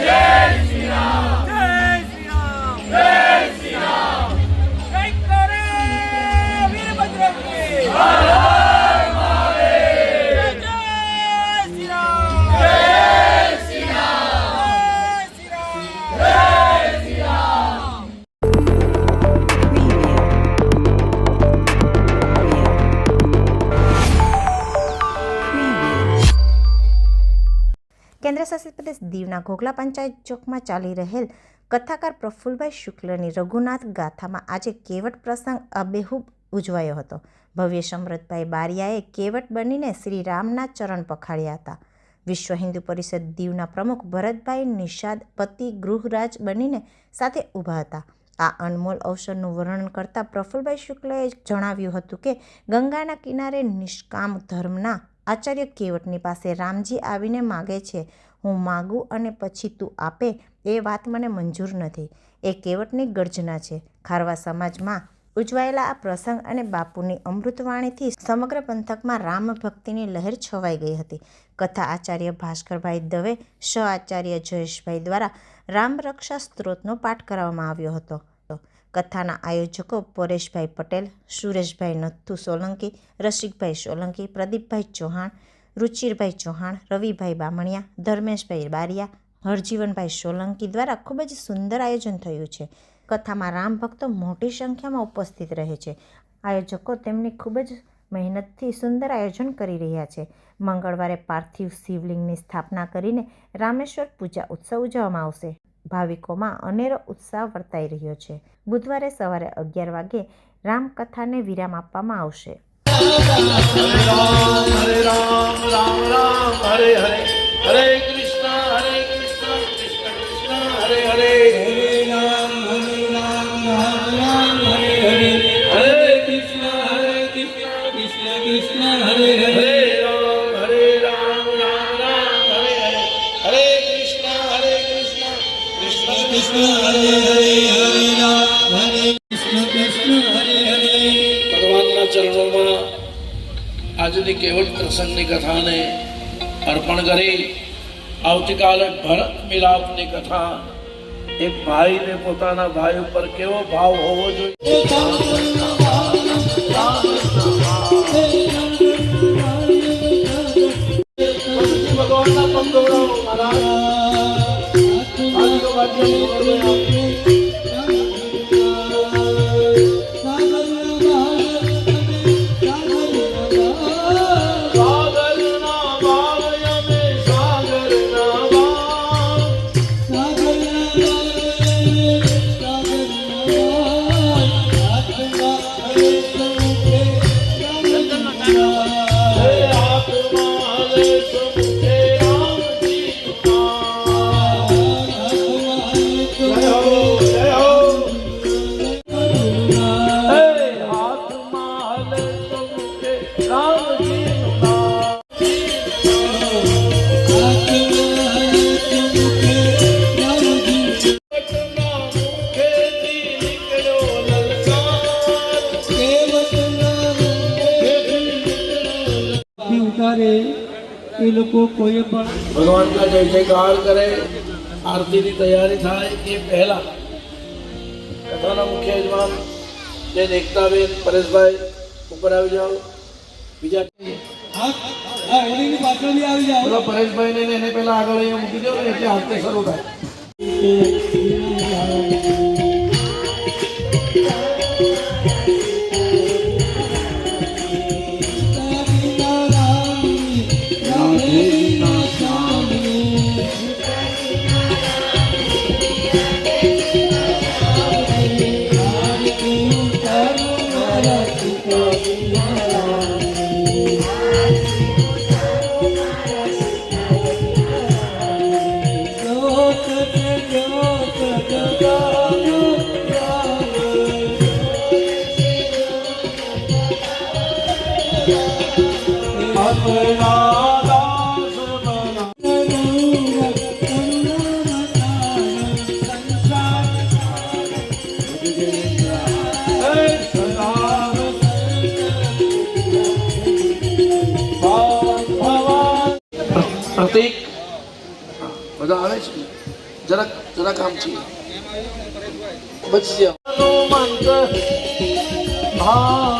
yeah. કેન્દ્રશાસિત પ્રદેશ દીવના ઘોઘલા પંચાયત ચોકમાં ચાલી રહેલ કથાકાર પ્રફુલભાઈ શુક્લની રઘુનાથ ગાથામાં આજે કેવટ પ્રસંગ અબેહૂબ ઉજવાયો હતો. ભવ્ય સમૃદ્ધભાઈ બારિયાએ કેવટ બનીને શ્રી રામના ચરણ પખાડ્યા હતા. વિશ્વ હિન્દુ પરિષદ દીવના પ્રમુખ ભરતભાઈ નિષાદ પતિ ગૃહરાજ બનીને સાથે ઊભા હતા. આ અનમોલ અવસરનું વર્ણન કરતા પ્રફુલભાઈ શુક્લએ જણાવ્યું હતું કે ગંગાના કિનારે નિષ્કામ ધર્મના આચાર્ય કેવટની પાસે રામજી આવીને માગે છે, હું માગું અને પછી તું આપે, એ વાત મને મંજૂર નથી. એ કેવટની ગર્જના છે. ખારવા સમાજમાં ઉજવાયેલા આ પ્રસંગ અને બાપુની અમૃતવાણીથી સમગ્ર પંથકમાં રામ ભક્તિની લહેર છવાઈ ગઈ હતી. કથા આચાર્ય ભાસ્કરભાઈ દવે શ આચાર્ય જયેશભાઈ દ્વારા રામ રક્ષા સ્ત્રોતનો પાઠ કરવામાં આવ્યો હતો. કથાના આયોજકો પરેશભાઈ પટેલ, સુરેશભાઈ નથુ સોલંકી, રસિકભાઈ સોલંકી, પ્રદીપભાઈ ચૌહાણ, રુચિરભાઈ ચૌહાણ, રવિભાઈ બામણિયા, ધર્મેશભાઈ બારિયા, હરજીવનભાઈ સોલંકી દ્વારા ખૂબ જ સુંદર આયોજન થયું છે. કથામાં રામ ભક્તો મોટી સંખ્યામાં ઉપસ્થિત રહે છે. આયોજકો તેમની ખૂબ જ મહેનતથી સુંદર આયોજન કરી રહ્યા છે. મંગળવારે પાર્થિવ શિવલિંગની સ્થાપના કરીને રામેશ્વર પૂજા ઉત્સવ ઉજવવામાં આવશે. ભાવિકોમાં અનેરો ઉત્સાહ વર્તાઈ રહ્યો છે. બુધવારે સવારે અગિયાર વાગે રામકથાને વિરામ આપવામાં આવશે. હરે રામ હરે રામ રામ રામ, હરે હરે હરે ભગવાનના ચરણોમાં આજની કેવટ પ્રસંગની કથાને અર્પણ કરી આવતીકાલે ભરત મિલાપની કથા. એક ભાઈને પોતાના ભાઈ ઉપર કેવો ભાવ હોવો જોઈએ? ભગવાનના પગ દોડાવો Thank you. થી એ લોકો કોઈ પણ ભગવાનના જય જયકાર કરે આરતીની તૈયારી થાય એ પહેલા. કથાના મુખ્ય યજમાન જે એકતાબેન પરેશભાઈ ઉપર આવી જાઓ. બીજા પરેશભાઈને ને એને પહેલા આગળ અહીંયા મૂકી દો ને એટલે હાથે શરૂ થાય. પ્રતિક બધા આવે છે ને? જરાક જરાક આમ છીએ બચી જાઓ મંત્ર ભાવે